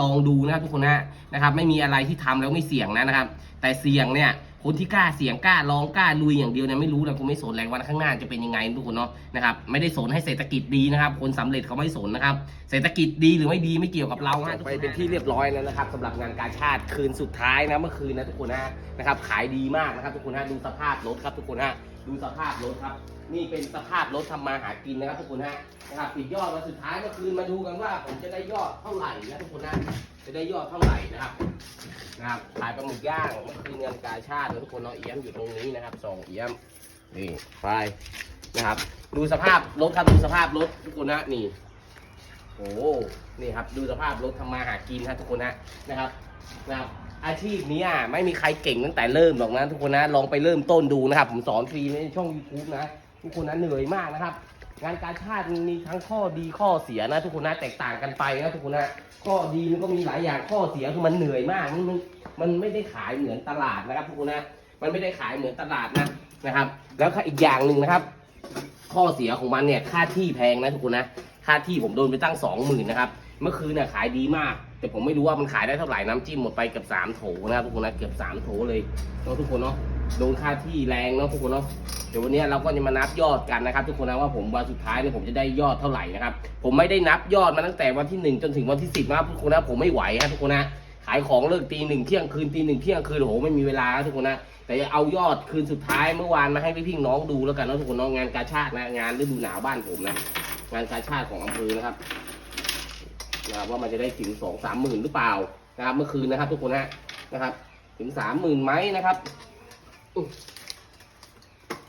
ลองดูนะครับทุกคนนะนะครับ ไม่มีอะไรที่ทำแล้วไม่เสี่ยงนะนะครับ แต่เสี่ยงเนี่ยคนที่กล้าเสี่ยงกล้าลองกล้าลุยอย่างเดียวเนี่ยไม่รู้นะคุณไม่สนแรงวันข้างหน้าจะเป็นยังไงทุกคนเนาะนะครับไม่ได้สนให้เศรษฐกิจดีนะครับ คนสำเร็จเขาไม่สนนะครับ เศรษฐกิจดีหรือไม่ดีไม่เกี่ยวกับเราฮะไปเป็นที่เรียบร้อยแล้วนะครับสำหรับงานการชาติคืนสุดท้ายนะเมื่อคืนนะทุกคนนะนะครับขายดีมากนะครับทุกคนนะดูสภาพรถครับทุกคนนะ ดูสภาพรถครับ นี่เป็นสภาพรถทำมาหากินนะครับทุกคนฮะนะครับปิดยอดมาสุดท้ายเมื่อคืนมาดูกันว่าผมจะได้ยอดเท่าไหร่นะทุกคนนะจะได้ยอดเท่าไหร่นะครับนะครับขายปลาหมึกย่างเมื่อคืนเงินกาชาติทุกคนเนาะเอี้ยมอยู่ตรงนี้นะครับสองเอี้ยมนี่ไปนะครับ ดูสภาพรถครับดูสภาพรถทุกคนนะนี่โอ้นี่ครับดูสภาพรถทำมาหากินครับทุกคนนะนะครับนะครับ อาชีพนี้ยไม่มีใครเก่งตั้งแต่เริ่มหรอกนะทุกคนนะลองไปเริ่มต้นดูนะครับ ผมสอนฟรีในช่อง YouTube นะ ทุกคนนะเหนื่อยมากนะครับ งานการชาติมีทั้งข้อดีข้อเสียนะ ทุกคนนะแตกต่างกันไปนะทุกคนนะข้อดีมันก็มีหลายอย่างข้อเสียคือมันเหนื่อยมากมันมันมันไม่ได้ขายเหมือนตลาดนะครับ ทุกคนนะมันไม่ได้ขายเหมือนตลาดนะนะครับ แล้วก็อีกอย่างหนึ่งนะครับ ข้อเสียของมันเนี่ยค่าที่แพงนะทุกคนนะค่าที่ผมโดนไปตั้งสองหมื่นนะครับเมื่อคืนเนี่ยขายดีมาก แต่ผมไม่รู้ว่ามันขายได้เท่าไหร่น้ำจิ้มหมดไปเกือบสามโถนะครับทุกคนนะเกือบสามโถเลยเนาะทุกคนเนาะโดนค่าที่แรงเนาะทุกคนเนาะเดี๋ยววันนี้เราก็จะมานับยอดกันนะครับ ทุกคนนะว่าผมวันสุดท้ายเนี่ยผมจะได้ยอดเท่าไหร่นะครับผมไม่ได้นับยอดมาตั้งแต่วันที่หนึ่งจนถึงวันที่สิบนะครับทุกคนนะผมไม่ไหวครับทุกคนนะขายของเลิกตีหนึ่งเที่ยงคืนตีหนึ่งเที่ยงคืนโอ้โหไม่มีเวลาครับทุกคนนะแต่เอายอดคืนสุดท้ายเมื่อวานมาให้พี่พี่น้องดูแล้วกันนะทุกคนเนาะงานกาชาตินะงานฤดูหนาวบ้านผมนะงานกาชาติของอำเภอนะครับ นะครับว่ามันจะได้ถึงสองสามหมื่นหรือเปล่านะครับ เมื่อคืนนะครับ ทุกคนฮะนะครับ ถึงสามหมื่นไหมนะครับ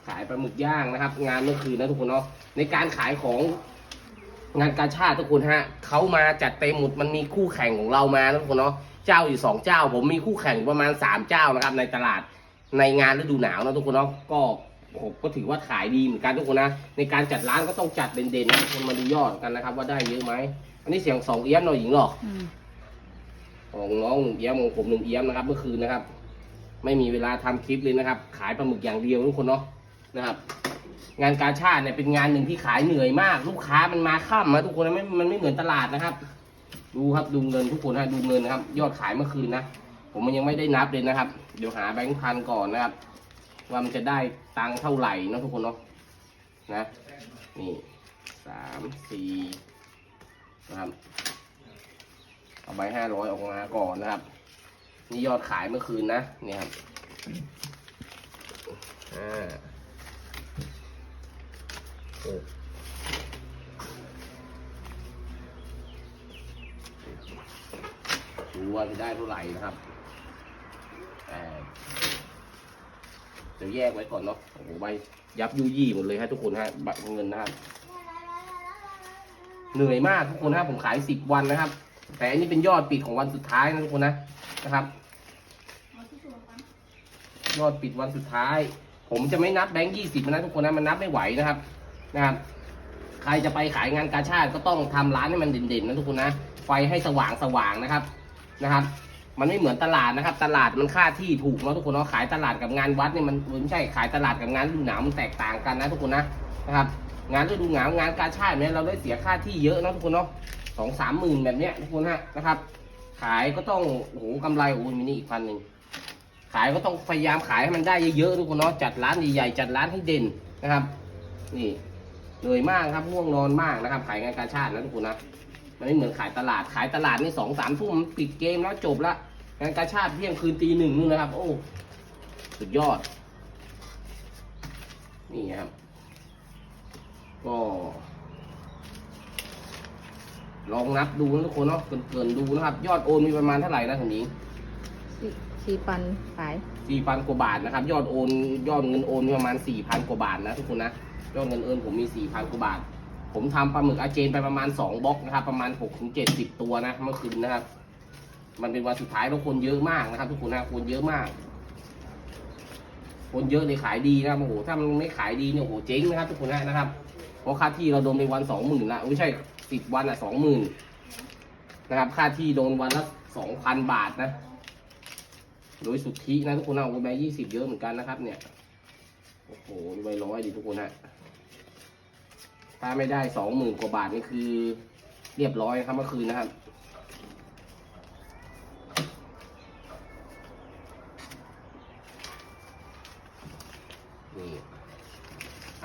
ขายปลาหมึกย่างนะครับ งานเมื่อคืนนะทุกคนเนาะในการขายของงานกาชาติทุกคนฮะเขามาจัดเต็มหมดมันมีคู่แข่งของเรามานะทุกคนเนาะเจ้าอยู่สองเจ้า ผมมีคู่แข่งประมาณสามเจ้านะครับ ในตลาดในงานฤดูหนาวนะทุกคนเนาะก็ผมก็ถือว่าขายดีเหมือนกันทุกคนนะในการจัดร้านก็ต้องจัดเด่นๆนะทุกคนมาดูยอดกันนะครับ ว่าได้เยอะไหม นนี้เสียงสองเอี้ยมหน่อยหญิงหรออืมของน้องหนึ่งเอี้ยมของผมหนึ่งเอี้ยมนะครับ เมื่อคืนนะครับ ไม่มีเวลาทำคลิปเลยนะครับ ขายปลาหมึกอย่างเดียวทุกคนเนาะนะครับ งานกาชาติเนี่ยเป็นงานหนึ่งที่ขายเหนื่อยมาก ลูกค้ามันมาค่ำนะทุกคนนะไม่มันไม่เหมือนตลาดนะครับ ดูครับดูเงินทุกคนนะดูเงินนะครับ ยอดขายเมื่อคืนนะผมมันยังไม่ได้นับเลยนะครับ เดี๋ยวหาแบงค์พันก่อนนะครับว่ามันจะได้ตังค์เท่าไหร่เนาะทุกคนเนาะนะนี่สามสี่ นะครับเอาใบห้าร้อยออกมาก่อนนะครับ นี่ยอดขายเมื่อคืนนะเนี่ยครับอ่าโอ้ดูว่าจะได้เท่าไหร่นะครับเดี๋ยวแยกไว้ก่อนเนาะ โอ้โหใบยับยุยี่หมดเลยฮะทุกคนฮะบัตรเงินนะครับ เหนื่อยมากทุกคนฮะผมขายสิบวันนะครับ แต่อันนี้เป็นยอดปิดของวันสุดท้ายนะทุกคนนะนะครับ ยอดปิดวันสุดท้าย ผมจะไม่นับแบงค์ยี่สิบนะทุกคนนะมันนับไม่ไหวนะครับนะครับ ใครจะไปขายงานกาชาติก็ต้องทำร้านให้มันเด่นๆนะทุกคนนะไฟให้สว่างสว่างนะครับนะครับ มันไม่เหมือนตลาดนะครับ ตลาดมันค่าที่ถูกเนาะทุกคนเนาะขายตลาดกับงานวัดเนี่ยมันไม่ใช่ขายตลาดกับงานฤดูหนาวมันแตกต่างกันนะทุกคนนะนะครับ งานฤดูหนาวงานกาชาติเนี่ยเราได้เสียค่าที่เยอะนะทุกคนเนาะสองสามหมื่นแบบเนี้ยทุกคนฮะนะครับ ขายก็ต้องโอ้โหกำไรโอ้ยมินี่อีกพันหนึ่งขายก็ต้องพยายามขายให้มันได้เยอะๆทุกคนเนาะจัดร้านใหญ่ๆจัดร้านให้เด่นนะครับ นี่เหนื่อยมากครับง่วงนอนมากนะครับ ขายงานกาชาตินะทุกคนนะมันไม่เหมือนขายตลาดขายตลาดนี่สองสามทุ่มปิดเกมแล้วจบละงานกาชาติเที่ยงคืนตีหนึ่งนู่นนะครับ โอ้สุดยอด นี่ครับ ก็ลองนับดูนะทุกคนเนาะเกินๆดูนะครับ ยอดโอนมีประมาณเท่าไหร่นะคุณหญิงสี่สี่พันขายสี่พันกว่าบาทนะครับ ยอดโอนยอดเงินโอนมีประมาณสี่พันกว่าบาทนะทุกคนนะยอดเงินโอนผมมีสี่พันกว่าบาท ผมทำปลาหมึกอาเจนไปประมาณสองบล็อกนะครับ ประมาณหกถึงเจ็ดสิบตัวนะเมื่อคืนนะครับ มันเป็นวันสุดท้ายแล้วคนเยอะมากนะครับ ทุกคนนะคนเยอะมาก คนเยอะเลยขายดีนะครับโอ้โหถ้ามันไม่ขายดีเนี่ยโอ้โหเจ๊งนะครับ ทุกคนนะนะครับเพ ราะค่าที่เราโดนไปวันสองหมื่นนะไม่ใช่สิบวันอะสองหมื่นนะครับ ค่าที่โดนวันละสองพันบาทนะ โดยสุทธินะทุกคนนะโอ้แบงยี่สิบเยอะเหมือนกันนะครับ เนี่ย โอ้โหใบร้อยดีทุกคนนะถ้าไม่ได้สองหมื่นกว่าบาทนี่คือ เรียบร้อยครับเมื่อคืนนะครับนี่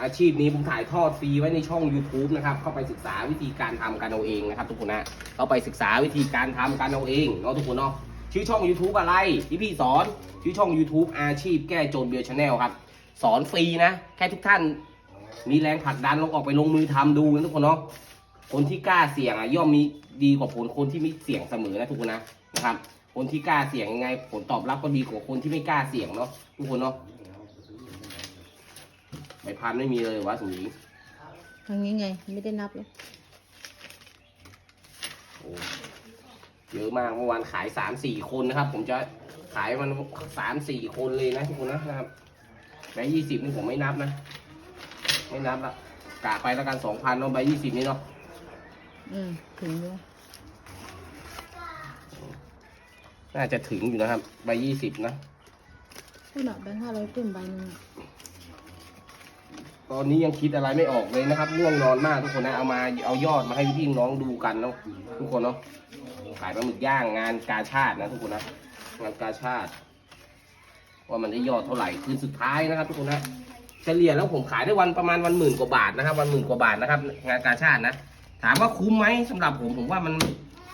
อาชีพนี้ผมถ่ายทอดฟรีไว้ในช่อง YouTube นะครับ เข้าไปศึกษาวิธีการทำกันเอาเองนะครับ ทุกคนนะเข้าไปศึกษาวิธีการทำกันเอาเองเนาะทุกคนเนาะชื่อช่อง YouTube อะไรที่พี่สอนชื่อช่อง YouTube อาชีพแก้จนเบียร์ชาแนลครับ สอนฟรีนะ แค่ทุกท่าน มีแรงผลักดันลงออกไปลงมือทำดูนะทุกคนเนาะคนที่กล้าเสี่ยงอะย่อมมีดีกว่าผลคนที่ไม่เสี่ยงเสมอนะทุกคนนะนะครับคนที่กล้าเสี่ยงยังไง ผลตอบรับก็ดีกว่าคนที่ไม่กล้าเสี่ยงเนาะทุกคนเนาะ ใบพันไม่มีเลยวะสมหญิงทางนี้ไง ไม่ได้นับเลยโอ้เยอะมากเมื่อวานขายสามสี่คนนะครับ ผมจะขายมันสามสี่คนเลยนะทุกคนนะนะครับแบงค์ยี่สิบนี่ผมไม่นับนะ ไม่นับละกะไปแล้วกันสองพันเนาะใบยี่สิบนี่เนาะอืมถึงด้วยน่าจะถึงอยู่นะครับ ใบยี่สิบนะพูดหน่อยแบงค์ห้าร้อยขึ้นใบหนึงอะ ตอนนี้ยังคิดอะไรไม่ออกเลยนะครับง่วงนอนมากทุกคนนะเอามาเอายอดมาให้พี่น้องดูกันเนาะทุกคนเนาะขายปลาหมึกย่างงานกาชาตินะทุกคนนะงานกาชาติว่ามันได้ยอดเท่าไหร่คืนสุดท้ายนะครับ ทุกคนนะเฉลี่ยแล้วผมขายได้วันประมาณวันหมื่นกว่าบาทนะครับ วันหมื่นกว่าบาทนะครับ งานกาชาตินะถามว่าคุ้มไหมสำหรับผมผมว่ามัน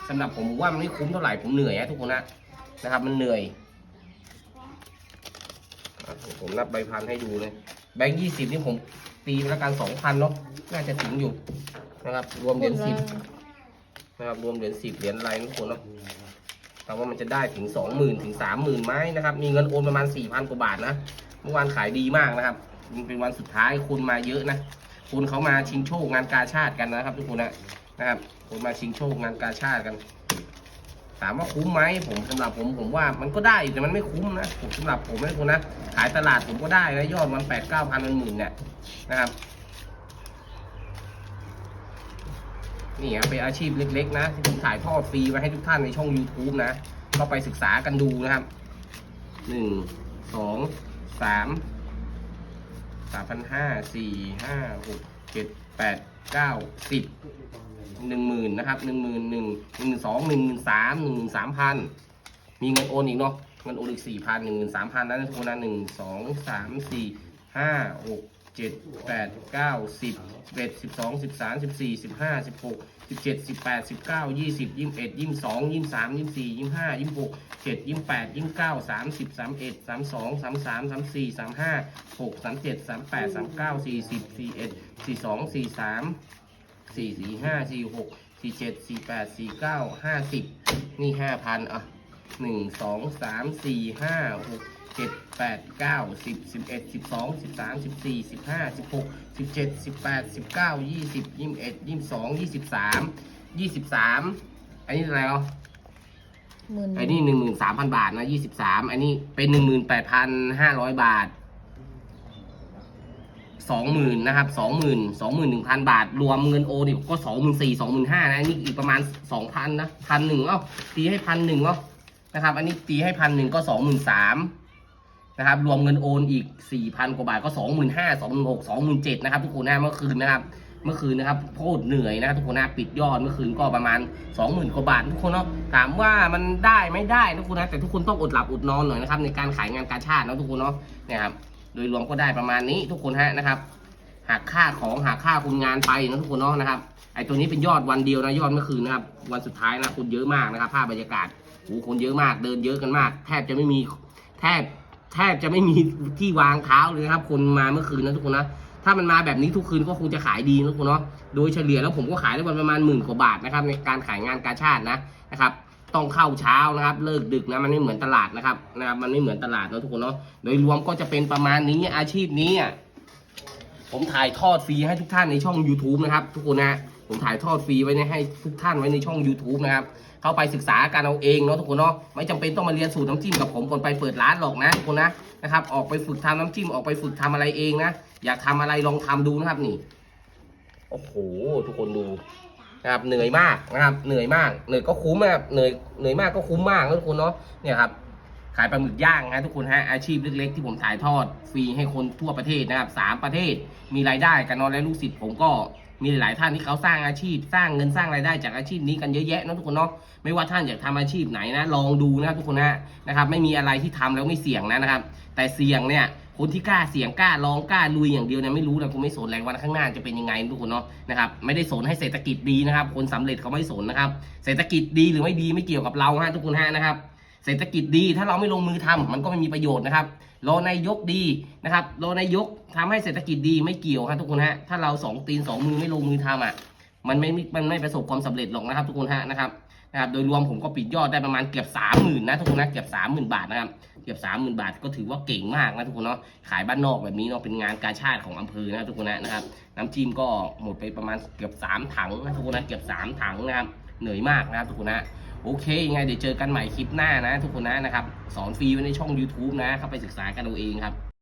สำหรับผมผมว่ามันไม่คุ้มเท่าไหร่ผมเหนื่อยนะทุกคนนะนะครับ มันเหนื่อยผมนับใบพันให้ดูเลย แบงค์ยี่สิบนี่ผมตีไปแล้วกันสองพันเนาะน่าจะถึงอยู่นะครับ รวมเหรียญสิบนะครับรวมเหรียญสิบเหรียญอะไรทุกคนเนาะแต่ว่ามันจะได้ถึงสองหมื่นถึงสามหมื่นไหมนะครับ มีเงินโอนประมาณสี่พันกว่าบาทนะเมื่อวานขายดีมากนะครับมันเป็นวันสุดท้ายคนมาเยอะนะคนเขามาชิงโชคงานกาชาติกันนะครับ ทุกคนนะนะครับคนมาชิงโชคงานกาชาติกัน ถามว่าคุ้มไหมผมสำหรับผมผมว่ามันก็ได้แต่มันไม่คุ้มนะผมสำหรับผมนะทุกคนนะขายตลาดผมก็ได้นะยอดมันแปดเก้าพันมันหมื่นเนี่ยนะครับนี่ครับเป็นอาชีพเล็ก ๆ นะที่ผมถ่ายทอดฟรีไว้ให้ทุกท่านในช่อง YouTube นะ ก็ไปศึกษากันดูนะครับหนึ่งสองสามสามพันห้าสี่ห้าหกเจ็ดแปดเก้าสิบ หนึ่งหมื่นนะครับหนึ่งหมื่นหนึ่งหนึ่งสองหนึ่งหมื่นสามหนึ่งหมื่นสามพันมีเงินโอนอีกเนาะเงินโอนอีกสี่พันหนึ่งหมื่นสามพันนะทุกคนนะหนึ่งสองสามสี่ห้าหกเจ็ดแปดเก้าสิบเอ็ดสิบสองสิบสามสิบสี่สิบห้าสิบหกสิบเจ็ดสิบแปดสิบเก้ายี่สิบยี่สิบเอ็ดยี่สิบสองยี่สิบสามยี่สิบสี่ยี่สิบห้ายี่สิบหกเจ็ดยี่สิบแปดยี่สิบเก้าสามสิบสามเอ็ดสามสองสามสามสามสี่สามห้าหกสามเจ็ดสามแปดสามเก้าสี่สิบสี่เอ็ดสี่สองสี่สาม สี่สี่ห้าสี่หกสี่เจ็ดสี่แปดสี่เก้าห้าสิบนี่ห้าพันอะหนึ่งสองสามสี่ห้าหกเจ็ดแปดเก้าสิบสิบเอ็ดสิบสองสิบสามสิบสี่สิบห้าสิบหกสิบเจ็ดสิบแปดสิบเก้ายี่สิบยี่สิบเอ็ดยี่สิบสองยี่สิบสามยี่สิบสามอันนี้อะไรอะหมื่น อันนี้หนึ่งหมื่นสามพันบาทนะยี่สิบสามอันนี้เป็นหนึ่งหมื่นแปดพันห้าร้อยบาท สองหมื่นนะครับสองหมื่นสองหมื่นหนึ่งพันบาท รวมเงินโอนอีกก็สองหมื่นสี่สองหมื่นห้านะนี่อีกประมาณสองพันนะพันหนึ่งเอ้าตีให้พันหนึ่งเนานะครับ อันนี้ตีให้พันหนึ่งก็สองหมื่นสามนะครับ รวมเงินโอนอีก4,000กว่าบาทก็25,000 26,000 27,000นหกสองหมื่นเจ็ดนะครับทุกคนนะเมื่อคืนนะครับ เมื่อคืนนะครับโคตรเหนื่อยนะครับทุกคนนะปิดยอดเมื่อคืนก็ประมาณ20,000กว่าบาททุกคนเนาะถามว่ามันได้ไม่ได้ทุกคนนะแต่ทุกคนต้องอดหลับอดนอนหน่อยนะครับในการขายงานการชาตินะทุกคนเนาะนี่ยครับ โดยรวมก็ได้ประมาณนี้ทุกคนฮะนะครับหักค่าของหักค่าคุณงานไปนะทุกคนเนาะนะครับไอตัวนี้เป็นยอดวันเดียวนะยอดเมื่อคืนนะครับวันสุดท้ายนะคนเยอะมากนะครับภาพบรรยากาศโอ้โหคนเยอะมากเดินเยอะกันมาก แทบจะไม่มีแทบแทบจะไม่มีที่วางเท้าเลยนะครับ คนมาเมื่อคืนนะทุกคนนะถ้ามันมาแบบนี้ทุกคืนก็คงจะขายดีนะทุกคนเนาะโดยเฉลี่ยแล้วผมก็ขายได้วันประมาณหมื่นกว่าบาทนะครับในการขายงานกาชาตินะนะครับ ต้องเข้าเช้านะครับ เลิกดึกนะมันไม่เหมือนตลาดนะครับนะครับ มันไม่เหมือนตลาดนะทุกคนเนาะโดยรวมก็จะเป็นประมาณนี้อาชีพนี้อะผมถ่ายทอดฟรีให้ทุกท่านในช่อง YouTube นะครับ ทุกคนนะผมถ่ายทอดฟรีไว้ในให้ทุกท่านไว้ในช่อง YouTube นะครับเข้าไปศึกษากันเอาเองเนาะทุกคนเนาะไม่จำเป็นต้องมาเรียนสูตรน้ำจิ้มกับผมก่อนไปเปิดร้านหรอกนะทุกคนนะนะครับ ออกไปฝึกทำน้ำจิ้มออกไปฝึกทำอะไรเองนะอยากทำอะไรลองทำดูนะครับนี่โอ้โห ทุกคนดู นะครับเหนื่อยมากนะครับเหนื่อยมากเหนื่อยก็คุ้มนะครับเหนื่อยเหนื่อยมากก็คุ้มมากนะทุกคนเนาะเนี่ยครับขายปลาหมึกย่างนะทุกคนฮะอาชีพเล็กๆที่ผมถ่ายทอดฟรีให้คนทั่วประเทศนะครับสามประเทศมีรายได้กันนอนและลูกศิษย์ผมก็มีหลายท่านที่เขาสร้างอาชีพ สร้างเงินสร้างรายได้จากอาชีพนี้กันเยอะแยะนะทุกคนเนาะไม่ว่าท่านอยากทำอาชีพไหนนะ ลองดูนะทุกคนนะนะครับ ไม่มีอะไรที่ทำแล้วไม่เสี่ยงนะนะครับ แต่เสี่ยงเนี่ย คนที่กล้าเสี่ยงกล้าลองกล้าลุยอย่างเดียวเนี่ยไม่รู้นะคุณไม่สนแรงวันข้างหน้าจะเป็นยังไงทุกคนเนาะนะครับไม่ได้สนให้เศรษฐกิจดีนะครับ คนสำเร็จเขาไม่สนนะครับ เศรษฐกิจดีหรือไม่ดีไม่เกี่ยวกับเราฮะทุกคนฮะนะครับ เศรษฐกิจดีถ้าเราไม่ลงมือทำมันก็ไม่มีประโยชน์นะครับรอนายกดีนะครับรอนายกทำให้เศรษฐกิจดีไม่เกี่ยวครับทุกคนฮะถ้าเราสองตีนสองมือไม่ลงมือทำอะมันไม่มันไม่ประสบความสำเร็จหรอกนะครับ ทุกคนฮะนะครับนะครับโดยรวมผมก็ปิดยอดได้ประมาณเกือบสามหมื่นนะทุกคนนะเกือบสามหมื่นบาทนะครับ เกือบสามหมื่นบาทก็ถือว่าเก่งมากนะทุกคนเนาะขายบ้านนอกแบบนี้เนาะเป็นงานการชาติของอำเภอนะทุกคนนะนะครับน้ำจิ้มก็หมดไปประมาณเกือบสามถังนะทุกคนนะเกือบสามถังนะครับเหนื่อยมากนะครับทุกคนนะโอเคยังไงเดี๋ยวเจอกันใหม่คลิปหน้านะ ทุกคนนะนะครับสอนฟรีไว้ในช่อง YouTube นะเข้าไปศึกษากันเอาเองครับ